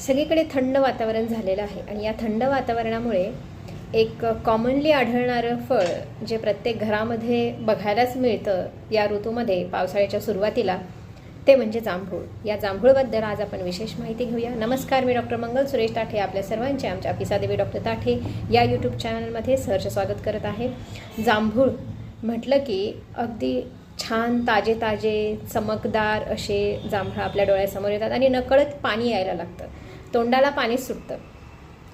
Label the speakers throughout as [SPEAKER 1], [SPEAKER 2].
[SPEAKER 1] सगळीकडे थंड वातावरण झालेलं आहे आणि या थंड वातावरणामुळे एक कॉमनली आढळणारं फळ जे प्रत्येक घरामध्ये बघायलाच मिळतं या ऋतूमध्ये पावसाळ्याच्या सुरुवातीला ते म्हणजे जांभूळ. या जांभूळबद्दल आज आपण विशेष माहिती घेऊया. नमस्कार मी डॉक्टर मंगल सुरेश ताठे आपल्या सर्वांचे आमच्या पिसादेवी डॉक्टर ताठे या यूट्यूब चॅनलमध्ये सहर्ष स्वागत करत आहे. जांभूळ म्हटलं की अगदी छान ताजे ताजे चमकदार असे जांभळं आपल्या डोळ्यासमोर येतात आणि नकळत पाणी यायला लागतं. तोंडाला पाणी सुटतं.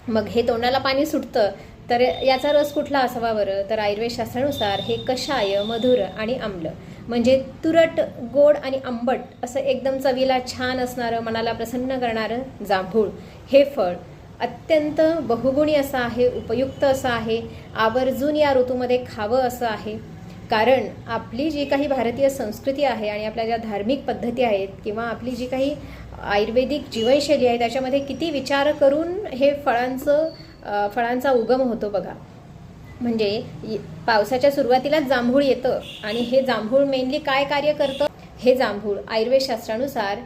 [SPEAKER 1] मग हे तोंडाला पाणी सुटतं तर याचा रस कुठला असावा बरं? तर आयुर्वेद शास्त्रानुसार हे कषाय मधुर आणि आम्ल. म्हणजे तुरट गोड आणि आंबट असं एकदम चवीला छान असणारं मनाला प्रसन्न करणारं जांभूळ. हे फळ अत्यंत बहुगुणी असं आहे उपयुक्त असं आहे आवर्जून या ऋतूमध्ये खावं असं आहे. कारण आपली जी काही भारतीय संस्कृती आहे आणि आपल्या ज्या धार्मिक पद्धती आहेत किंवा आपली जी काही आयुर्वेदिक जीवनशैली आहे त्याच्यामध्ये किती विचार करून हे फळांचं फळांचा उगम होतो बघा. म्हणजे पावसाच्या सुरुवातीलाच जांभूळ येतं आणि हे जांभूळ मेनली काय कार्य करतं? हे जांभूळ आयुर्वेद शास्त्रानुसार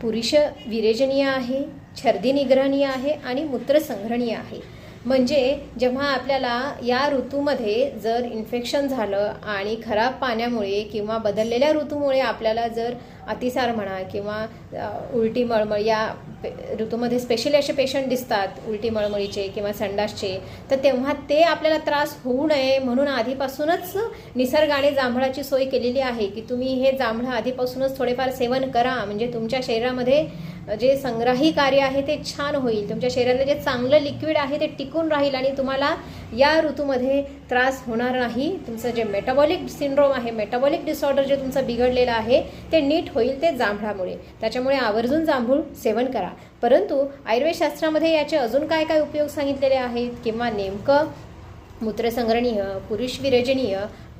[SPEAKER 1] पुरुष विरेजनीय आहे छर्दी निग्रहणीय आहे आणि मूत्रसंग्रहणीय आहे. म्हणजे जेव्हा आपल्याला या ऋतूमध्ये जर इन्फेक्शन झालं आणि खराब पाण्यामुळे किंवा बदललेल्या ऋतूमुळे आपल्याला जर अतिसार म्हणा किंवा उलटी मळमळ या पे- ऋतूमध्ये स्पेशली असे पेशंट दिसतात उलटी मळमळीचे किंवा संडासचे तर तेव्हा ते आपल्याला त्रास होऊ नये म्हणून आधीपासूनच निसर्गाने जांभळाची सोय केलेली आहे की तुम्ही हे जांभळं आधीपासूनच थोडेफार सेवन करा. म्हणजे तुमच्या शरीरामध्ये जे संग्राही कार्य आहे ते छान होईल. तुमच्या शरीरातलं जे चांगलं लिक्विड आहे ते टिकून राहील आणि तुम्हाला या ऋतूमध्ये त्रास होणार नाही. तुमचं जे मेटाबॉलिक सिंड्रोम आहे मेटाबॉलिक डिसऑर्डर जे तुमचं बिघडलेलं आहे ते नीट होईल ते जांभळामुळे. त्याच्यामुळे आवर्जून जांभूळ सेवन करा. परंतु आयुर्वेद शास्त्रामध्ये याचे अजून काय काय उपयोग सांगितलेले आहेत? किंवा नेमकं मूत्रसंग्रहणीय पुरुष विरजनीय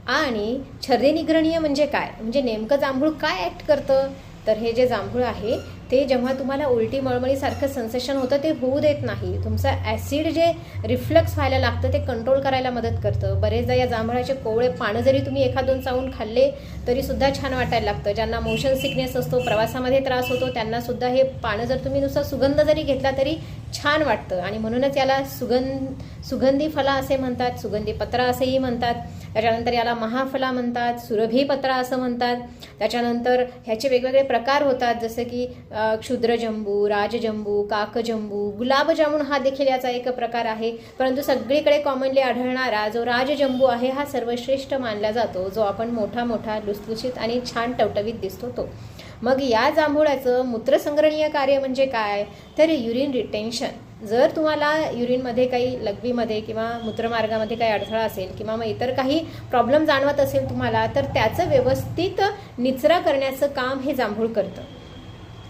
[SPEAKER 1] आणि छर्दे निग्रणीय म्हणजे काय? म्हणजे नेमकं जांभूळ काय ॲक्ट करतं? तर हे जे जांभूळ आहे ते जेव्हा तुम्हाला उलटी मळमळीसारखं सेन्सेशन होतं ते होऊ देत नाही. तुमचं ॲसिड जे रिफ्लक्स व्हायला लागतं ते कंट्रोल करायला मदत करतं. बरेचदा या जांभळाचे कोवळे पानं जरी तुम्ही एखाद दोन चावून खाल्ले तरी सुद्धा छान वाटायला लागतं. ज्यांना मोशन सिकनेस असतो प्रवासामध्ये त्रास होतो त्यांना सुद्धा हे पानं जर तुम्ही नुसतं सुगंध जरी घेतला तरी छान वाटतं. आणि म्हणूनच याला सुगंध सुगंधी फला असे म्हणतात सुगंधी पत्रा असेही म्हणतात. त्याच्यानंतर याला महाफला म्हणतात सुरभी पत्रा असं म्हणतात. त्याच्यानंतर ह्याचे वेगवेगळे प्रकार होतात जसं की क्षुद्रजंबू राजजंबू काकजंबू गुलाबजामुन हा देखील याचा एक प्रकार आहे. परंतु सगळीकडे कॉमनली आढळणारा जो राजजंबू आहे हा सर्वश्रेष्ठ मानला जातो जो आपण मोठा मोठा लुसलुशीत आणि छान टवटवीत दिसतो तो. मग या जांभुळाचं मूत्रसंग्रहणीय कार्य म्हणजे काय? तर युरिन रिटेन्शन जर तुम्हाला युरिनमध्ये काही लघवीमध्ये किंवा मूत्रमार्गामध्ये काही अडथळा असेल किंवा मग इतर काही प्रॉब्लेम जाणवत असेल तुम्हाला तर त्याचं व्यवस्थित निचरा करण्याचं काम हे जांभूळ करतं.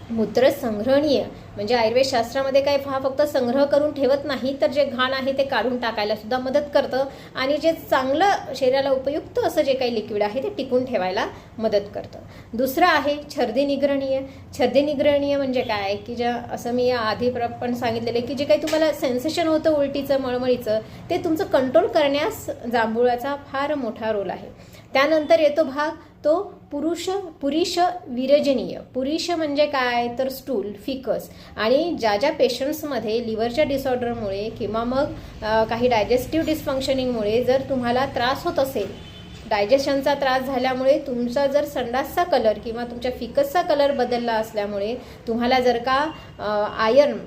[SPEAKER 1] मूत्र संग्रहणीय म्हणजे आयुर्वेद शास्त्रामध्ये काय हा फक्त संग्रह करून ठेवत नाही तर जे घाण आहे ते काढून टाकायला सुद्धा मदत करतं आणि जे चांगलं शरीराला उपयुक्त असं जे काही लिक्विड आहे ते टिकून ठेवायला मदत करतं. दुसरं आहे छर्दी निग्रहणीय. छर्दी निग्रहणीय म्हणजे काय? की ज्या असं मी आधी प्र- पण सांगितलेलं आहे की जे काही तुम्हाला सेन्सेशन होतं उलटीचं मळमळीचं ते तुमचं कंट्रोल करण्यास जांभूळाचा फार मोठा रोल आहे. त्यानंतर येतो भाग तो पुरुष पुरुष विरजनीय. पुरुष म्हणजे काय? तर स्टूल फिकस आणि ज्या ज्या पेशंट्समध्ये लिव्हरच्या डिसऑर्डरमुळे किंवा मग काही डायजेस्टिव्ह डिस्फंक्शनिंगमुळे जर तुम्हाला त्रास होत असेल डायजेशनचा त्रास झाल्यामुळे तुमचा जर संडासचा कलर किंवा तुमच्या फिकसचा कलर बदलला असल्यामुळे तुम्हाला जर का आयर्न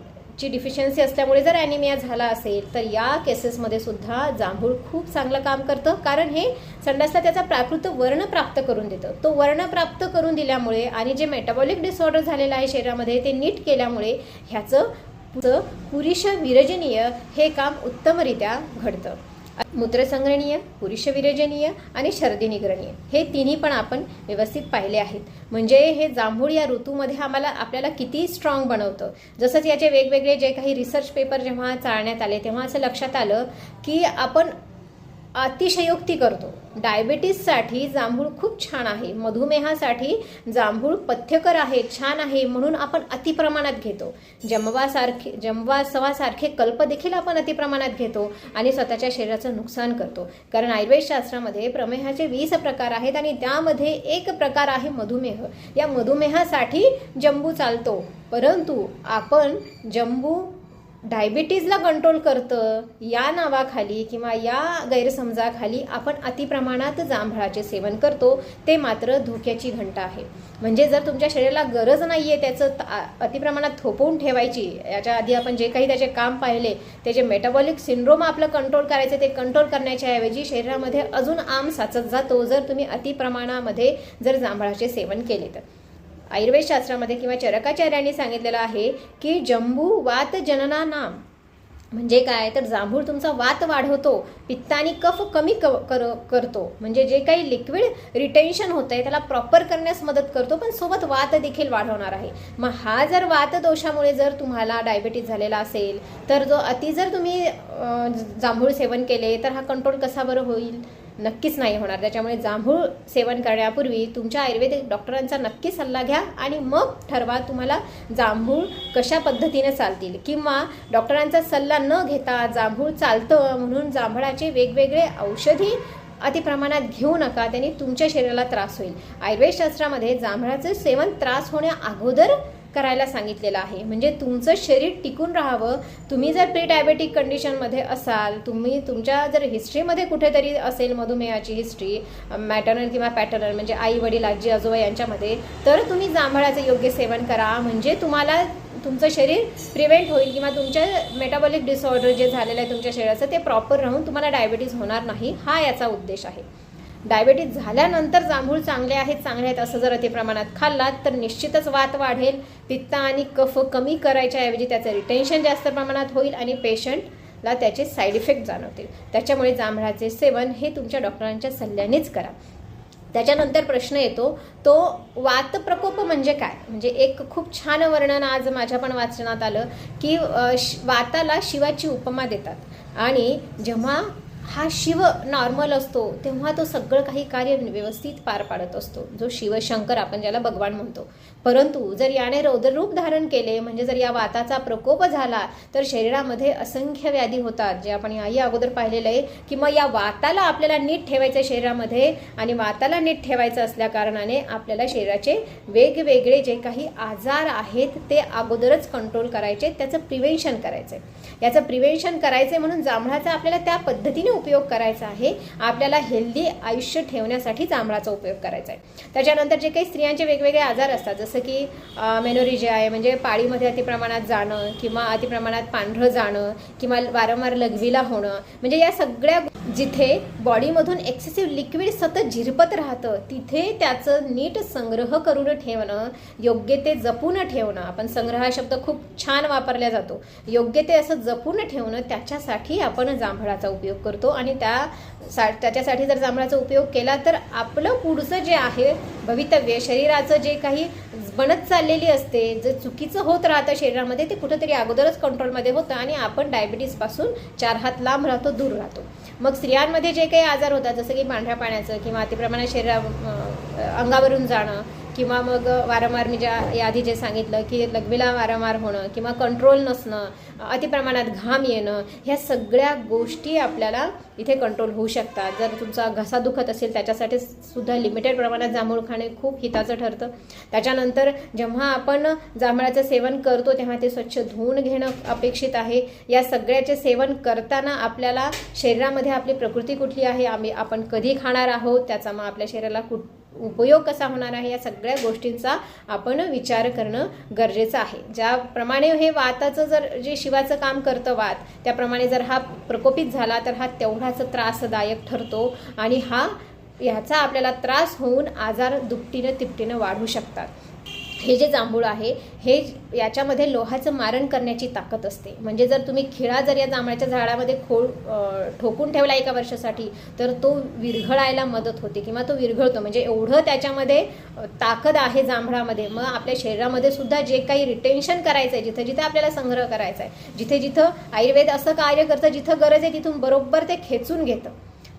[SPEAKER 1] ची डिफिशियन्सी असल्यामुळे जर ॲनिमिया झाला असेल तर या केसेसमध्ये सुद्धा जांभूळ खूप चांगलं काम करतं. कारण हे संडासला त्याचा प्राकृत वर्ण प्राप्त करून देतं. तो वर्ण प्राप्त करून दिल्यामुळे आणि जे मेटाबॉलिक डिसऑर्डर झालेलं आहे शरीरामध्ये ते नीट केल्यामुळे ह्याचं पुढचं पुरुष विरजनीय हे काम उत्तमरित्या घडतं. मूत्रसंग्रहणीय पुरुषविरजनीय आणि शर्दी निग्रणीय हे तिन्ही पण आपण व्यवस्थित पाहिले आहेत. म्हणजे हे जांभूळ या ऋतूमध्ये आम्हाला आपल्याला किती स्ट्रॉंग बनवतं. जसंच याचे वेगवेगळे जे काही रिसर्च पेपर जेव्हा चालण्यात आले तेव्हा असं लक्षात आलं की आपण अतिशयोक्ती करतो. डायबिटीससाठी जांभूळ खूप छान आहे. मधुमेहासाठी जांभूळ पथ्यकर आहे छान आहे म्हणून आपण अतिप्रमाणात घेतो. जमवासारखे जमवासवासारखे कल्प देखील आपण अतिप्रमाणात घेतो आणि स्वतःच्या शरीराचं नुकसान करतो. कारण आयुर्वेद शास्त्रामध्ये प्रमेहाचे वीस प्रकार आहेत आणि त्यामध्ये एक प्रकार आहे मधुमेह. या मधुमेहासाठी जंबू चालतो. परंतु आपण जंबू डायबिटीजला कंट्रोल करतं या नावाखाली किंवा या गैरसमजाखाली आपण अतिप्रमाणात जांभळाचे सेवन करतो ते मात्र धोक्याची घंटा आहे. म्हणजे जर तुमच्या शरीराला गरज नाही आहे त्याचं अतिप्रमाणात थोपवून ठेवायची याच्या आधी आपण जे काही त्याचे काम पाहिले त्याचे मेटाबॉलिक सिंड्रोम आपलं कंट्रोल करायचे ते कंट्रोल करण्याच्या ऐवजी शरीरामध्ये अजून आम साचत जातो जर तुम्ही अतिप्रमाणामध्ये जर जांभळाचे सेवन केले तर. आयुर्वेद शास्त्रामध्ये किंवा चरकाचार्यांनी सांगितलेलं आहे की जंबू वात जनना नाम. म्हणजे काय? तर जांभूळ तुमचा वात वाढवतो पित्त आणि कफ कमी क कर करतो. म्हणजे जे काही लिक्विड रिटेन्शन होतं आहे त्याला प्रॉपर करण्यास मदत करतो पण सोबत वात देखील वाढवणार आहे. मग हा जर वात दोषामुळे जर तुम्हाला डायबिटीज झालेला असेल तर जो अति जर तुम्ही जांभूळ सेवन केले तर हा कंट्रोल कसा बरं होईल? नक्कीच नाही होणार. त्याच्यामुळे जांभूळ सेवन करण्यापूर्वी तुमच्या आयुर्वेदिक डॉक्टरांचा नक्की सल्ला घ्या आणि मग ठरवा तुम्हाला जांभूळ कशा पद्धतीने चालतील. किंवा डॉक्टरांचा सल्ला न घेता जांभूळ चालतं म्हणून जांभळाचे वेगवेगळे औषधी अतिप्रमाणात घेऊ नका त्याने तुमच्या शरीराला त्रास होईल. आयुर्वेद शास्त्रामध्ये जांभळाचं सेवन त्रास होण्या अगोदर करायला सांगितलेलं आहे. म्हणजे तुमचं शरीर टिकून राहावं. तुम्ही जर प्री डायबेटिक कंडिशनमध्ये असाल तुम्ही तुमच्या जर हिस्ट्रीमध्ये कुठेतरी असेल मधुमेहाची हिस्ट्री मॅटर्नल किंवा पॅटर्नल म्हणजे आई वडील आजी आजोबा यांच्यामध्ये तर तुम्ही जांभळाचं योग्य सेवन करा. म्हणजे तुम्हाला तुमचं शरीर प्रिव्हेंट होईल किंवा तुमच्या मेटाबॉलिक डिसऑर्डर जे झालेलं आहे तुमच्या शरीराचं ते प्रॉपर राहून तुम्हाला डायबिटीज होणार नाही. हा याचा उद्देश आहे. डायबेटीस झाल्यानंतर जांभूळ चांगले आहेत चांगले आहेत असं जर अति प्रमाणात खाल्लात तर निश्चितच वात वाढेल. पित्त आणि कफ कमी करायच्या ऐवजी त्याचं रिटेन्शन जास्त प्रमाणात होईल आणि पेशंटला त्याचे साईड इफेक्ट जाणवतील. त्याच्यामुळे जांभळाचे सेवन हे तुमच्या डॉक्टरांच्या सल्ल्यानेच करा. त्याच्यानंतर प्रश्न येतो तो वात प्रकोप म्हणजे काय? म्हणजे एक खूप छान वर्णन आज माझ्या पण वाचनात आलं की श- वाताला शिवाची उपमा देतात. आणि जेव्हा हा शिव नॉर्मल असतो तेव्हा तो सगळं काही कार्य व्यवस्थित पार पाडत असतो. जो शिवशंकर आपण ज्याला भगवान म्हणतो. परंतु जर याने रौद्ररूप धारण केले म्हणजे जर या वाताचा प्रकोप झाला तर शरीरामध्ये असंख्य व्याधी होतात. जे आपण याही अगोदर पाहिलेलं आहे की मग या वाताला आपल्याला नीट ठेवायचं आहे शरीरामध्ये आणि वाताला नीट ठेवायचं असल्या कारणाने आपल्याला शरीराचे वेगवेगळे जे काही आजार आहेत ते अगोदरच कंट्रोल करायचे त्याचं प्रिव्हेन्शन करायचं आहे याचं प्रिव्हेन्शन करायचं आहे म्हणून जांभळाचा आपल्याला त्या पद्धतीने उपयोग करायचा आहे आपल्याला हेल्दी आयुष्य ठेवण्यासाठी जांभळाचा उपयोग करायचा आहे. त्याच्यानंतर जे काही स्त्रियांचे वेगवेगळे आजार असतात जसं की मेनोरिजिया आहे म्हणजे पाळीमध्ये अतिप्रमाणात जाणं किंवा अतिप्रमाणात पांढरं जाणं किंवा वारंवार लघवीला होणं म्हणजे या सगळ्या जिथे बॉडीमधून एक्सेसिव्ह लिक्विड सतत झिरपत राहतं तिथे त्याचं नीट संग्रह करून ठेवणं योग्य ते जपून ठेवणं आपण संग्रह हा शब्द खूप छान वापरला जातो योग्य ते असं जपून ठेवणं त्याच्यासाठी आपण जांभळाचा उपयोग करतो. आणि त्या सा त्याच्यासाठी जर जांभळाचा उपयोग केला तर आपलं पुढचं जे आहे भवितव्य शरीराचं जे काही बनत चाललेली असते जे चुकीचं होत राहतं शरीरामध्ये ते कुठंतरी अगोदरच कंट्रोलमध्ये होतं आणि आपण डायबिटीजपासून चार हात लांब राहतो दूर राहतो. मग स्त्रियांमध्ये जे काही आजार होतात जसं की पांढऱ्या पाण्याचं किंवा अतिप्रमाणात शरीरा अंगावरून जाणं किंवा मग वारंवार मी ज्या याआधी जे सांगितलं की लघवीला वारंवार होणं किंवा कंट्रोल नसणं अतिप्रमाणात घाम येणं ह्या सगळ्या गोष्टी आपल्याला इथे कंट्रोल होऊ शकतात. जर तुमचा घसा दुखत असेल त्याच्यासाठी सुद्धा लिमिटेड प्रमाणात जांभूळ खाणे खूप हिताचं ठरतं. त्याच्यानंतर जेव्हा आपण जांभळाचं सेवन करतो तेव्हा ते स्वच्छ धुवून घेणं अपेक्षित आहे. या सगळ्याचे सेवन करताना आपल्याला शरीरामध्ये आपली प्रकृती कुठली आहे आम्ही आपण कधी खाणार आहोत त्याचा मग आपल्या शरीराला कुठ उपयोग कसा होणार आहे या सगळ्या गोष्टींचा आपण विचार करणं गरजेचं आहे. ज्याप्रमाणे हे वाताचं जर जे शिवाचं काम करतं वात त्याप्रमाणे जर हा प्रकोपित झाला तर हा तेवढा तेवढाच त्रासदायक ठरतो आणि हा ह्याचा आपल्याला त्रास होऊन आजार दुपटीनं तिपटीनं वाढू शकतात. हे जे जांभूळ आहे हे याच्यामध्ये लोहाचं मारण करण्याची ताकद असते. म्हणजे जर तुम्ही खिळा जर या जांभळाच्या झाडामध्ये खोळ ठोकून ठेवला एका वर्षासाठी तर तो विरघळायला मदत होते किंवा तो विरघळतो. म्हणजे एवढं त्याच्यामध्ये ताकद आहे जांभळामध्ये. मग आपल्या शरीरामध्ये सुद्धा जे काही रिटेन्शन करायचं आहे जिथं जिथं आपल्याला संग्रह करायचा आहे जिथे जिथं आयुर्वेद असं कार्य करतं जिथं गरज आहे तिथून बरोबर ते खेचून घेतं.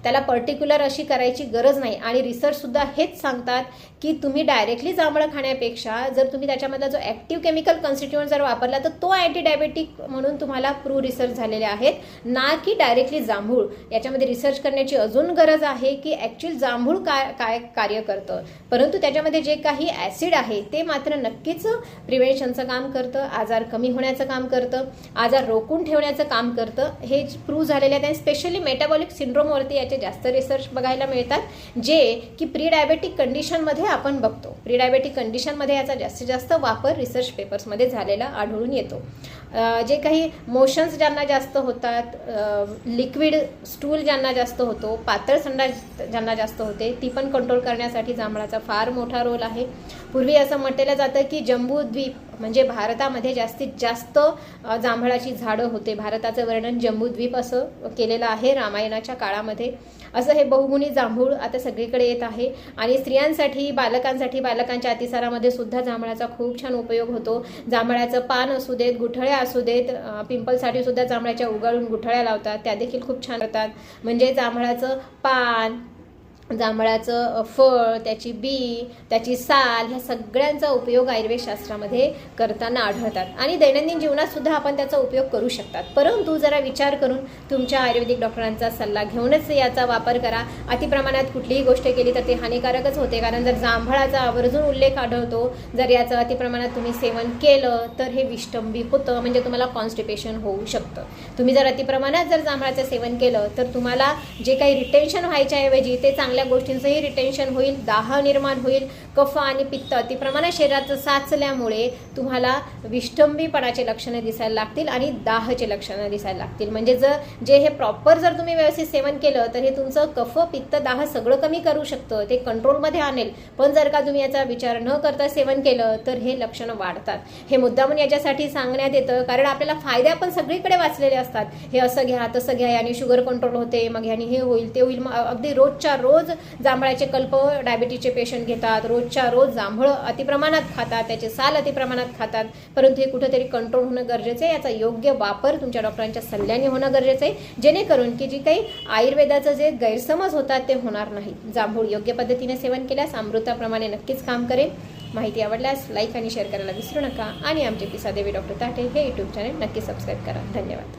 [SPEAKER 1] त्याला पर्टिक्युलर अशी करायची गरज नाही. आणि रिसर्चसुद्धा हेच सांगतात की तुम्ही डायरेक्टली जांभळं खाण्यापेक्षा जर तुम्ही त्याच्यामधला जो ॲक्टिव्ह केमिकल कन्स्टिट्युएंट जर वापरला तर तो अँटी डायबेटिक म्हणून तुम्हाला प्रू रिसर्च झालेले आहेत. ना की डायरेक्टली जांभूळ. याच्यामध्ये रिसर्च करण्याची अजून गरज आहे की ॲक्च्युअल जांभूळ काय काय कार्य करतं. परंतु त्याच्यामध्ये जे काही ॲसिड आहे ते मात्र नक्कीच प्रिव्हेन्शनचं काम करतं आजार कमी होण्याचं काम करतं आजार रोखून ठेवण्याचं काम करतं. हे प्रूव्ह झालेले आहेत आणि स्पेशली मेटाबॉलिक सिंड्रोमवरती याचे जास्त रिसर्च बघायला मिळतात जे की प्री डायबेटिक कंडिशनमध्ये आपण बघतो. प्रीडायबेटिक कंडिशनमध्ये याचा जास्तीत जास्त वापर रिसर्च पेपर्समध्ये झालेला आढळून येतो. जे काही मोशन्स ज्यांना जास्त होतात लिक्विड स्टूल ज्यांना जास्त होतो पातळ संडास ज्यांना जास्त होते ती पण कंट्रोल करण्यासाठी जांभळाचा फार मोठा रोल आहे. पूर्वी असं म्हटलं जातं की जम्बूद्वीप म्हणजे भारतामध्ये जास्तीत जास्त जांभळाची झाडं होते. भारताचं वर्णन जम्बूद्वीप असं केलेलं आहे रामायणाच्या काळामध्ये. असं हे बहुगुणी जांभूळ आता सगळीकडे येत आहे आणि स्त्रियांसाठी बालकांसाठी बालकांच्या अतिसारामध्ये सुद्धा जांभळाचा खूप छान उपयोग होतो. जांभळाचं पान असू देत गुठळ्या असू देत पिंपलसाठी सुद्धा जांभळाच्या उगाळून गुठळ्या लावतात त्या देखील खूप छान होतात म्हणजे जांभळाचं पान जांभळाचं फळ त्याची बी त्याची साल ह्या सगळ्यांचा उपयोग आयुर्वेदशास्त्रामध्ये करताना आढळतात. आणि दैनंदिन जीवनात सुद्धा आपण त्याचा उपयोग करू शकतात. परंतु जरा विचार करून तुमच्या आयुर्वेदिक डॉक्टरांचा सल्ला घेऊनच याचा वापर करा. अतिप्रमाणात कुठलीही गोष्ट केली तर ते हानिकारकच होते. कारण जर जांभळाचा आवर्जून उल्लेख आढळतो जर याचं अतिप्रमाणात तुम्ही सेवन केलं तर हे विष्टंबी होतं म्हणजे तुम्हाला कॉन्स्टिपेशन होऊ शकतं. तुम्ही जर अतिप्रमाणात जर जांभळाचं सेवन केलं तर तुम्हाला जे काही रिटेन्शन व्हायच्याऐवजी ते चांगलं चांगल्या गोष्टींचंही रिटेन्शन होईल दाह निर्माण होईल कफ आणि पित्त अतिप्रमाणात शरीरात साचल्यामुळे तुम्हाला विष्टंबीपणाचे लक्षणं दिसायला लागतील आणि दाहचे लक्षणं दिसायला लागतील. म्हणजे जर जे हे प्रॉपर जर तुम्ही व्यवस्थित सेवन केलं तर हे तुमचं कफ पित्त दाह सगळं कमी करू शकतं ते कंट्रोलमध्ये आणेल. पण जर का तुम्ही याचा विचार न करता सेवन केलं तर हे लक्षणं वाढतात. हे मुद्दामून याच्यासाठी सांगण्यात येतं कारण आपल्याला फायदे आपण सगळीकडे वाचलेले असतात. हे असं घ्या तसं घ्या याने शुगर कंट्रोल होते मग याने हे होईल ते होईल. मग अगदी रोजच्या रोज जांभळाचे कल्प डायबिटीजचे पेशंट घेतात रोजच्या रोज जांभळं अतिप्रमाणात खातात त्याचे साल अतिप्रमाणात खातात. परंतु हे कुठेतरी कंट्रोल होणं गरजेचं आहे याचा योग्य वापर तुमच्या डॉक्टरांच्या सल्ल्याने होणं गरजेचं आहे जेणेकरून की जी काही आयुर्वेदाचं जे गैरसमज होतात ते होणार नाही. जांभूळ योग्य पद्धतीने सेवन केल्यास अमृताप्रमाणे नक्कीच काम करेल. माहिती आवडल्यास लाईक आणि शेअर करायला विसरू नका. आणि आमचे पिसादेवी डॉक्टर ताटे हे यूट्यूब चॅनल नक्की सबस्क्राईब करा. धन्यवाद.